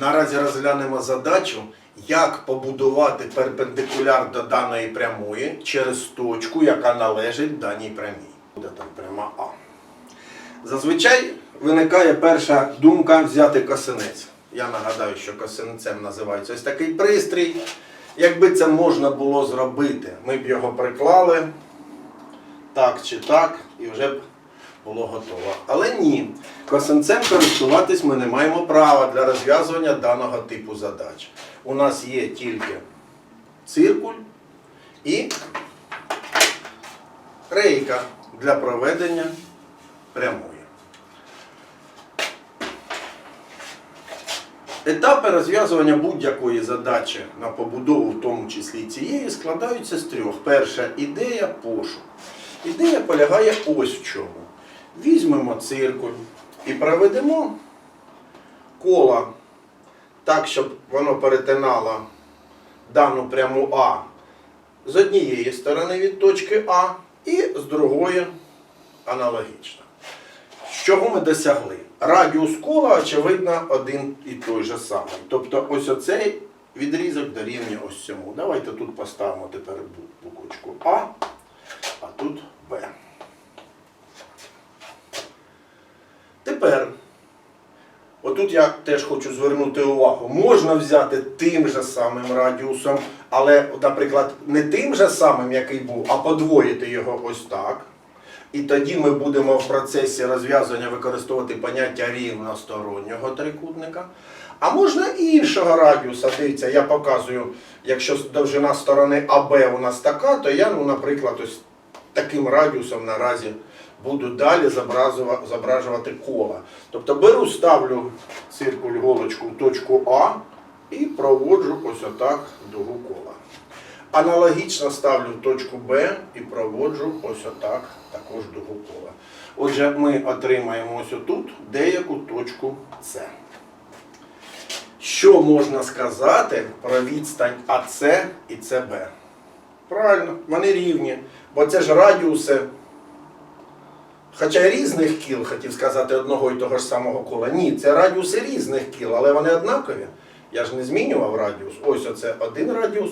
Наразі розглянемо задачу, як побудувати перпендикуляр до даної прямої через точку, яка належить даній прямій. Буде там пряма А. Зазвичай виникає перша думка взяти косинець. Я нагадаю, що косинцем називається ось такий пристрій. Якби це можна було зробити, ми б його приклали так чи так, і вже б було готово. Але ні, косинцем користуватись ми не маємо права для розв'язування даного типу задач. У нас є тільки циркуль і рейка для проведення прямої. Етапи розв'язування будь-якої задачі на побудову, в тому числі цієї, складаються з трьох. Перша ідея пошук. Ідея полягає ось в чому. Візьмемо циркуль і проведемо коло так, щоб воно перетинало дану пряму А з однієї сторони від точки А і з другої аналогічно. Чого ми досягли? Радіус кола, очевидно, один і той же самий. Тобто ось оцей відрізок дорівнює ось цьому. Давайте тут поставимо тепер бу- буквочку А, а тут Б. Тепер, отут я теж хочу звернути увагу, можна взяти тим же самим радіусом, але, наприклад, не тим же самим, який був, а подвоїти його ось так. І тоді ми будемо в процесі розв'язування використовувати поняття рівностороннього трикутника. А можна іншого радіуса. Дивіться, я показую, якщо довжина сторони АБ у нас така, то я, ну, наприклад, ось таким радіусом наразі буду далі зображувати кола. Тобто беру, ставлю циркуль голочку в точку А і проводжу ось отак дугу кола. Аналогічно ставлю точку Б і проводжу ось отак також дугу кола. Отже, ми отримаємо ось отут деяку точку С. Що можна сказати про відстань АС і СБ? Правильно, вони рівні, бо це ж радіуси. Хоча різних кіл, хотів сказати, одного і того ж самого кола. Ні, це радіуси різних кіл, але вони однакові. Я ж не змінював радіус. Ось оце один радіус,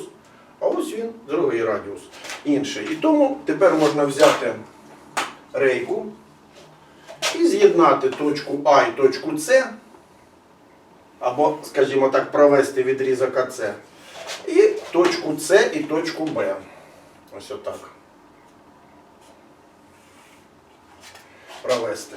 а ось він, другий радіус, інший. І тому тепер можна взяти рейку і з'єднати точку А і точку С, або, скажімо так, провести відрізок АС, і точку С і точку Б. Ось отак. Провести.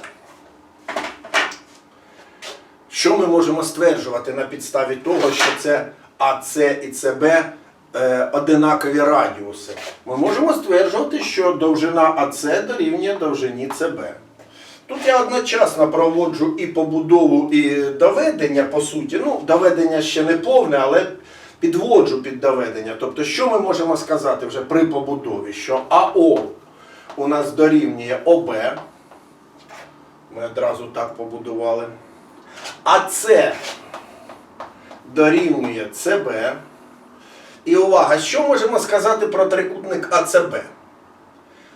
Що ми можемо стверджувати на підставі того, що це АС і СБ е, одинакові радіуси? Ми можемо стверджувати, що довжина АС дорівнює довжині СБ. Тут я одночасно проводжу і побудову, і доведення, по суті. Ну, доведення ще не повне, але підводжу під доведення. Тобто, що ми можемо сказати вже при побудові? Що АО у нас дорівнює ОБ. Ми одразу так побудували. А С дорівнює СБ. І увага, що можемо сказати про трикутник АЦБ?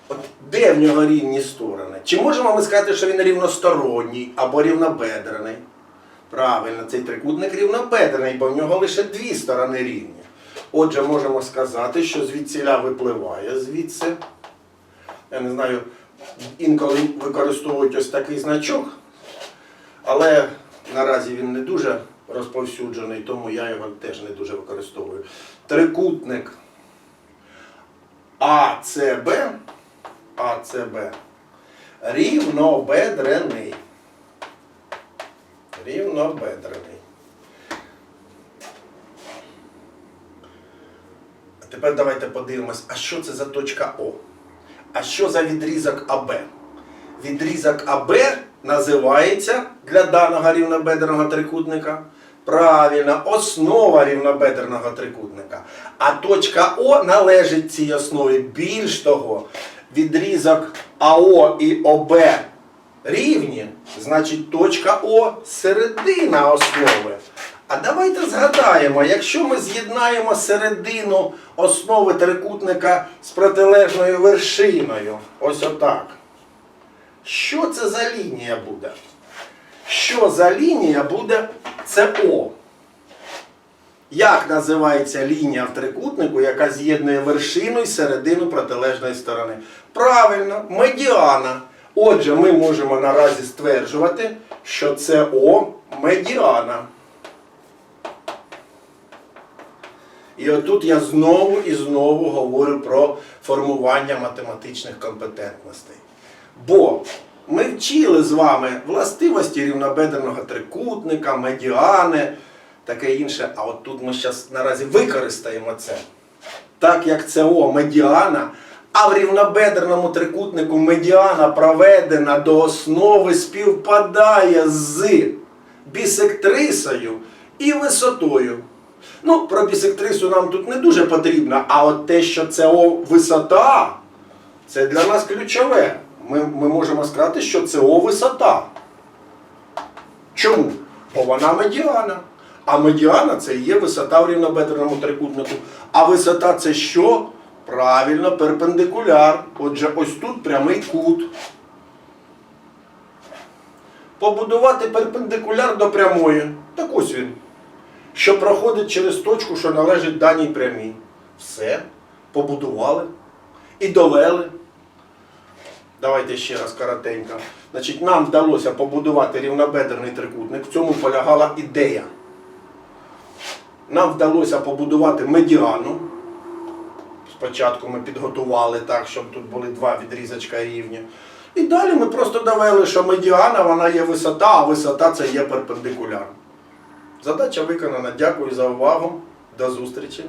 От де в нього рівні сторони? Чи можемо ми сказати, що він рівносторонній або рівнобедрений? Правильно, цей трикутник рівнобедрений, бо в нього лише дві сторони рівні. Отже, можемо сказати, що звідсіля випливає звідси. Я не знаю, інколи використовують ось такий значок, але наразі він не дуже розповсюджений, тому я його теж не дуже використовую. Трикутник АЦБ, АЦБ рівнобедрений. Рівнобедрений. Тепер давайте подивимось, а що це за точка О? А що за відрізок АБ? Відрізок АБ називається для даного рівнобедреного трикутника. Правильно, основа рівнобедреного трикутника. А точка О належить цій основі. Більш того, відрізок АО і ОБ рівні, значить точка О середина основи. А давайте згадаємо, якщо ми з'єднаємо середину основи трикутника з протилежною вершиною, ось отак. Що це за лінія буде? Що за лінія буде? Це О. Як називається лінія в трикутнику, яка з'єднує вершину і середину протилежної сторони? Правильно, медіана. Отже, ми можемо наразі стверджувати, що це О медіана. І отут я знову і знову говорю про формування математичних компетентностей. Бо ми вчили з вами властивості рівнобедреного трикутника, медіани, таке інше. А от тут ми зараз наразі використаємо це. Так як це О медіана, а в рівнобедреному трикутнику медіана проведена до основи співпадає з бісектрисою і висотою. Ну, про бісектрису нам тут не дуже потрібно, а от те, що це О висота, це для нас ключове. Ми, ми можемо сказати, що це О висота. Чому? Бо вона медіана. А медіана це є висота в рівнобедреному трикутнику. А висота це що? Правильно, перпендикуляр. Отже, ось тут прямий кут. Побудувати перпендикуляр до прямої. Так ось він. Що проходить через точку, що належить даній прямій. Все. Побудували. І довели. Давайте ще раз коротенько. Значить, нам вдалося побудувати рівнобедерний трикутник. В цьому полягала ідея. Нам вдалося побудувати медіану. Спочатку ми підготували так, щоб тут були два відрізочка рівні. І далі ми просто довели, що медіана вона є висота, а висота це є перпендикуляр. Задача виконана. Дякую за увагу. До зустрічі.